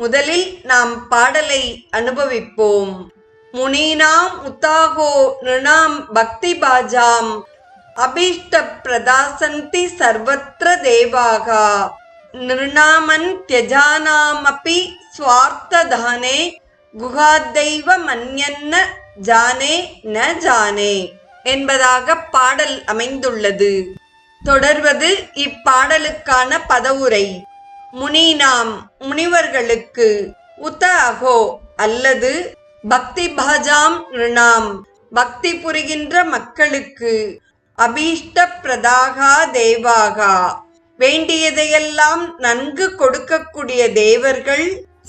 முதலில் நாம் பாடலை அனுபவிப்போம். முனீனாம் உத்தாகோ நிருணாம் பக்தி பாஜாம் அபீஷ்ட பிரதாசந்தி சர்வத்திர தேவாகா. நிருணாமன் தியஜானாமபி ஸ்வார்த்ததானே குகாதெய்வ மன்யன்ன ஜானே ந ஜானே என்பதாக பாடல் அமைந்துள்ளது. தொடர்வது இப்பாடலுக்கான பதவுரை. முனினாம் முனிவர்களுக்கு உத அகோ அல்லது பக்தி பாஜாம் ரிணாம். பக்தி புரிகின்ற மக்களுக்கு அபீஷ்ட பிரதாகா தேவாகா. வேண்டியதையெல்லாம் நன்கு கொடுக்கக்கூடிய தேவர்கள்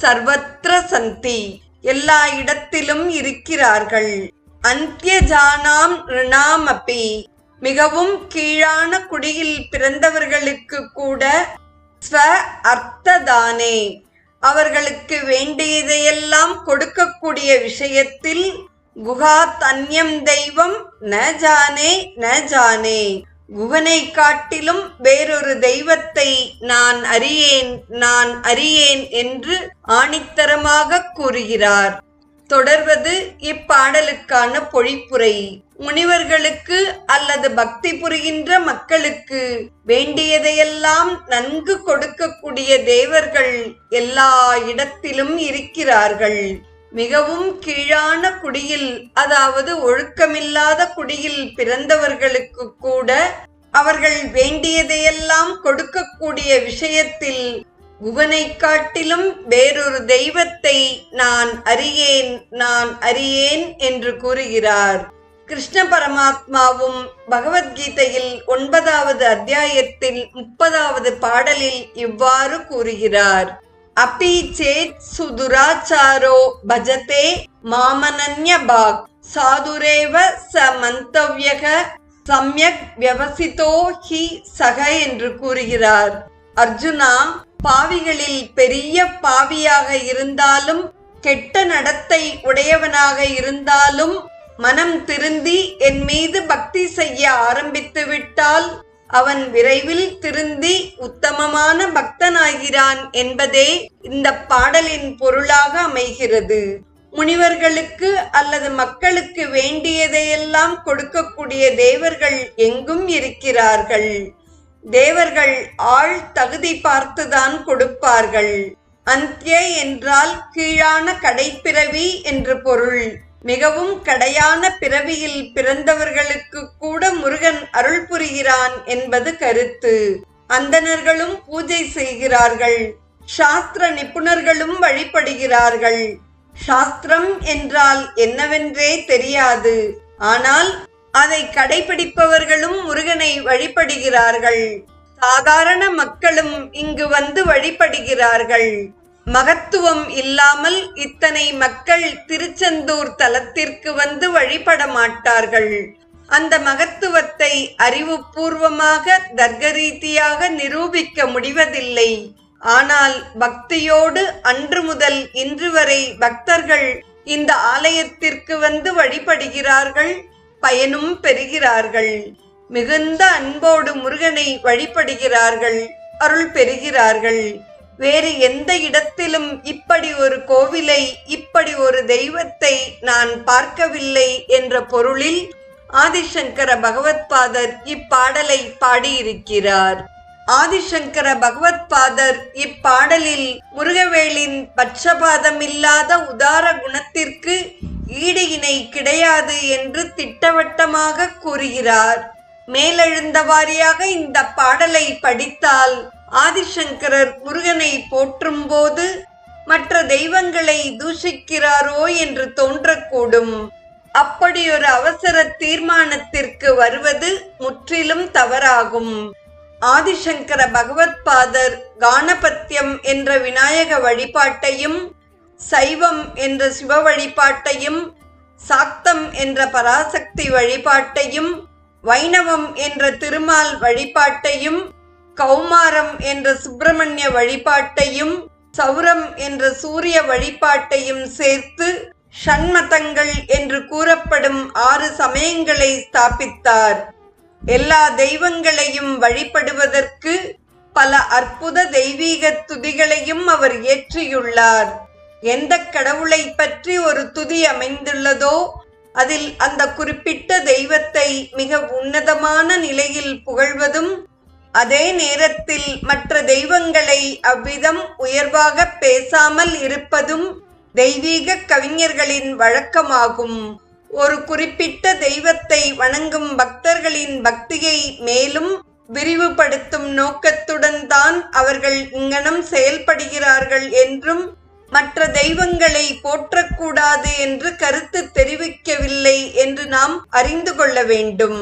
சர்வத்திர சந்தி. எல்லா இடத்திலும் இருக்கிறார்கள். அந்தியஜானாம் ரிணாமப்பி மிகவும் கீழான குடியில் பிறந்தவர்களுக்கு கூட ஸ்வ அர்த்ததானே. அவர்களுக்கு வேண்டியதையெல்லாம் கொடுக்கக்கூடிய விஷயத்தில் குஹா தன்யம் தெய்வம் ந ஜானே ந ஜானே. குகனை காட்டிலும் வேறொரு தெய்வத்தை நான் அறியேன் நான் அறியேன் என்று ஆணித்தரமாக கூறுகிறார். தொடர்வது இப்பாடலுக்கான பொழிப்புரை. முனிவர்களுக்கு அல்லது பக்தி புரிகின்ற மக்களுக்கு வேண்டியதையெல்லாம் நன்கு கொடுக்கக்கூடிய தேவர்கள் எல்லா இடத்திலும் இருக்கிறார்கள். மிகவும் கீழான குடியில் அதாவது ஒழுக்கமில்லாத குடியில் பிறந்தவர்களுக்கு கூட அவர்கள் வேண்டியதையெல்லாம் கொடுக்கக்கூடிய விஷயத்தில் குகனை காட்டிலும் வேறொரு தெய்வத்தை நான் அறியேன் நான் அறியேன் என்று கூறுகிறார். கிருஷ்ண பரமாத்மாவும் பகவத்கீதையில் ஒன்பதாவது அத்தியாயத்தில் முப்பதாவது பாடலில் இவ்வாறு கூறுகிறார். அப்பி சேத் சுதுராச்சாரோ பஜதே மாமனன்ய பாக் சாதுரேவ ச மந்தவ்யக சம்யக் வியவசிதோ ஹி சக என்று கூறுகிறார். அர்ஜுனா பாவிகளில் பெரிய பாவியாக இருந்தாலும் கெட்ட நடத்தை உடையவனாக இருந்தாலும் மனம் திருந்தி என் மீது பக்தி செய்ய ஆரம்பித்து விட்டால் அவன் விரைவில் திருந்தி உத்தமமான பக்தனாகிறான் என்பதே இந்த பாடலின் பொருளாக அமைகிறது. முனிவர்களுக்கு அல்லது மக்களுக்கு வேண்டியதையெல்லாம் கொடுக்கக்கூடிய தேவர்கள் எங்கும் இருக்கிறார்கள். தேவர்கள் ஆள் தகுதி பார்த்துதான் கொடுப்பார்கள். அந்திய என்றால் கீழான கடைப்பிறவி என்று பொருள். மிகவும் கடையான பிறவியில் பிறந்தவர்களுக்கு கூட முருகன் அருள் புரிகிறான் என்பது கருத்து. அந்தணர்களும் பூஜை செய்கிறார்கள். சாஸ்திர நிபுணர்களும் வழிபடுகிறார்கள். சாஸ்திரம் என்றால் என்னவென்றே தெரியாது. ஆனால் அதை கடைபிடிப்பவர்களும் முருகனை வழிபடுகிறார்கள். சாதாரண மக்களும் இங்கு வந்து வழிபடுகிறார்கள். மகத்துவம் இல்லாமல் இத்தனை மக்கள் திருச்செந்தூர் தலத்திற்கு வந்து வழிபட மாட்டார்கள். அந்த மகத்துவத்தை அறிவுபூர்வமாக தர்க்கரீதியாக நிரூபிக்க முடிவதில்லை. ஆனால் பக்தியோடு அன்று முதல் இன்று வரை பக்தர்கள் இந்த ஆலயத்திற்கு வந்து வழிபடுகிறார்கள். பயனும் பெறுகிறார்கள். மிகுந்த அன்போடு முருகனை வழிபடுகிறார்கள். அருள் பெறுகிறார்கள். வேறு எந்த இடத்திலும் இப்படி ஒரு கோவிலை இப்படி ஒரு தெய்வத்தை நான் பார்க்கவில்லை என்ற பொருளில் ஆதிசங்கர பகவத்பாதர் இப்பாடலை பாடியிருக்கிறார். ஆதிசங்கர பகவத்பாதர் இப்பாடலில் முருகவேளின் பட்சபாதமில்லாத உதார குணத்திற்கு ஈடு இணை கிடையாது என்று திட்டவட்டமாக கூறுகிறார். மேலெழுந்த வாரியாக இந்த பாடலை படித்தால் ஆதிசங்கரர் முருகனை போற்றும் போது மற்ற தெய்வங்களை தூஷிக்கிறாரோ என்று தோன்றக்கூடும். அப்படி ஒரு அவசர தீர்மானத்திற்கு வருவது முற்றிலும் தவறாகும். ஆதிசங்கர பகவத்பாதர் கானபத்தியம் என்ற விநாயக வழிபாட்டையும் சைவம் என்ற சிவ வழிபாட்டையும் சாக்தம் என்ற பராசக்தி வழிபாட்டையும் வைணவம் என்ற திருமால் வழிபாட்டையும் கௌமாரம் என்ற சுப்பிரமணிய வழிபாட்டையும் சௌரம் என்ற சூரிய வழிபாட்டையும் சேர்த்து ஷண்மதங்கள் என்று கூறப்படும் ஆறு சமயங்களை ஸ்தாபித்தார். எல்லா தெய்வங்களையும் வழிபடுவதற்கு பல அற்புத தெய்வீக துதிகளையும் அவர் இயற்றியுள்ளார் எந்த கடவுளை பற்றி ஒரு துதி அமைந்துள்ளதோ அதில் அந்த குறிப்பிட்ட தெய்வத்தை மிக உன்னதமான நிலையில் புகழ்வதும் அதே நேரத்தில் மற்ற தெய்வங்களை அவ்விதம் உயர்வாக பேசாமல் இருப்பதும் தெய்வீக கவிஞர்களின் வழக்கமாகும். ஒரு குறிப்பிட்ட தெய்வத்தை வணங்கும் பக்தர்களின் பக்தியை மேலும் விரிவுபடுத்தும் நோக்கத்துடன் தான் அவர்கள் இங்கனம் செயல்படுகிறார்கள் என்றும் மற்ற தெய்வங்களை போற்றக்கூடாது என்று கருத்து தெரிவிக்கவில்லை என்று நாம் அறிந்து கொள்ள வேண்டும்.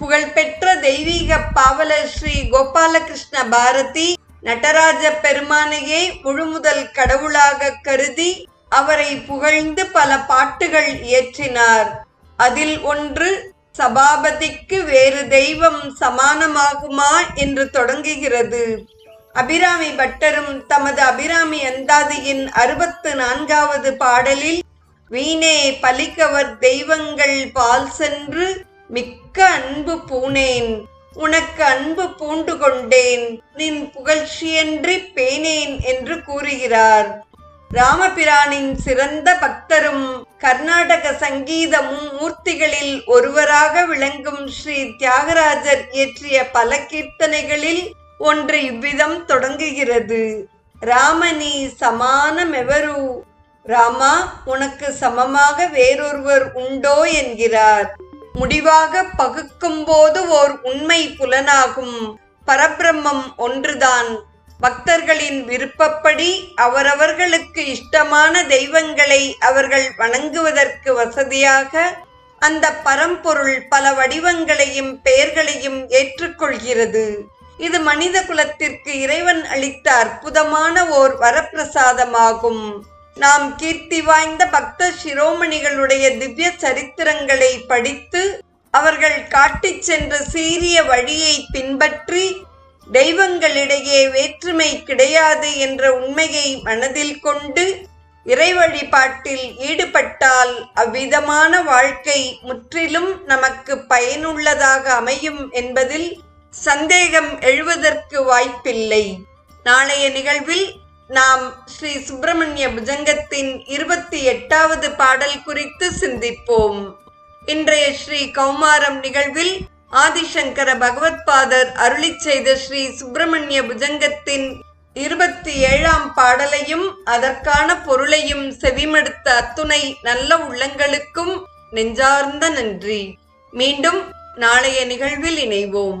புகழ்பெற்ற தெய்வீக பாவலர் ஸ்ரீ கோபாலகிருஷ்ண பாரதி நடராஜ பெருமானையே முழுமுதல் கடவுளாக கருதி அவரை புகழ்ந்து பல பாட்டுகள் இயற்றினார். அதில் ஒன்று சபாபதிக்கு வேறு தெய்வம் சமானமாகுமா என்று தொடங்குகிறது. அபிராமி பட்டரும் தமது அபிராமி அந்தாதியின் அறுபத்து நான்காவது பாடலில் வீணே பலிக்கவர் தெய்வங்கள் பால் சென்று மிக்க அன்பு பூனேன் உனக்கு அன்பு பூண்டு கொண்டேன். நின் புகழ்ச்சியன்றி பேனேன் என்று கூறுகிறார். ராமபிரானின் சிறந்த பக்தரும் கர்நாடக சங்கீதமும் மூர்த்திகளில் ஒருவராக விளங்கும் ஸ்ரீ தியாகராஜர் இயற்றிய பல கீர்த்தனைகளில் ஒன்று இவ்விதம் தொடங்குகிறது. ராமனி சமானமெவரு? ராமா உனக்கு சமமாக வேறொருவர் உண்டோ என்கிறார். முடிவாக பகுக்கும் போது ஓர் உண்மை புலனாகும். பரபிரம்மம் ஒன்றுதான். பக்தர்களின் விருப்பப்படி அவரவர்களுக்கு இஷ்டமான தெய்வங்களை அவர்கள் வணங்குவதற்கு வசதியாக அந்த பரம்பொருள் பல வடிவங்களையும் பெயர்களையும் ஏற்றுக்கொள்கிறது. இது மனித குலத்திற்கு இறைவன் அளித்த அற்புதமான ஓர் வரப்பிரசாதமாகும். நாம் கீர்த்தி வாய்ந்த பக்த சிரோமணிகளுடைய திவ்ய சரித்திரங்களை படித்து அவர்கள் காட்டிச் சென்ற சீரிய வழியை பின்பற்றி தெய்வங்களிடையே வேற்றுமை கிடையாது என்ற உண்மையை மனதில் கொண்டு இறை வழிபாட்டில் ஈடுபட்டால் அவ்விதமான வாழ்க்கை முற்றிலும் நமக்கு பயனுள்ளதாக அமையும் என்பதில் சந்தேகம் எழுவதற்கு வாய்ப்பில்லை. நாளைய நிகழ்வில் நாம் ஸ்ரீ சுப்பிரமணிய புஜங்கத்தின் இருபத்தி எட்டாவது பாடல் குறித்து சிந்திப்போம். இன்றைய ஸ்ரீ கௌமாரம் நிகழ்வில் ஆதிசங்கர பகவத்பாதர் அருளி செய்த ஸ்ரீ சுப்பிரமணிய புஜங்கத்தின் இருபத்தி ஏழாம் பாடலையும் அதற்கான பொருளையும் செவிமடுத்த அத்துணை நல்ல உள்ளங்களுக்கும் நெஞ்சார்ந்த நன்றி. மீண்டும் நாளைய நிகழ்வில் இணைவோம்.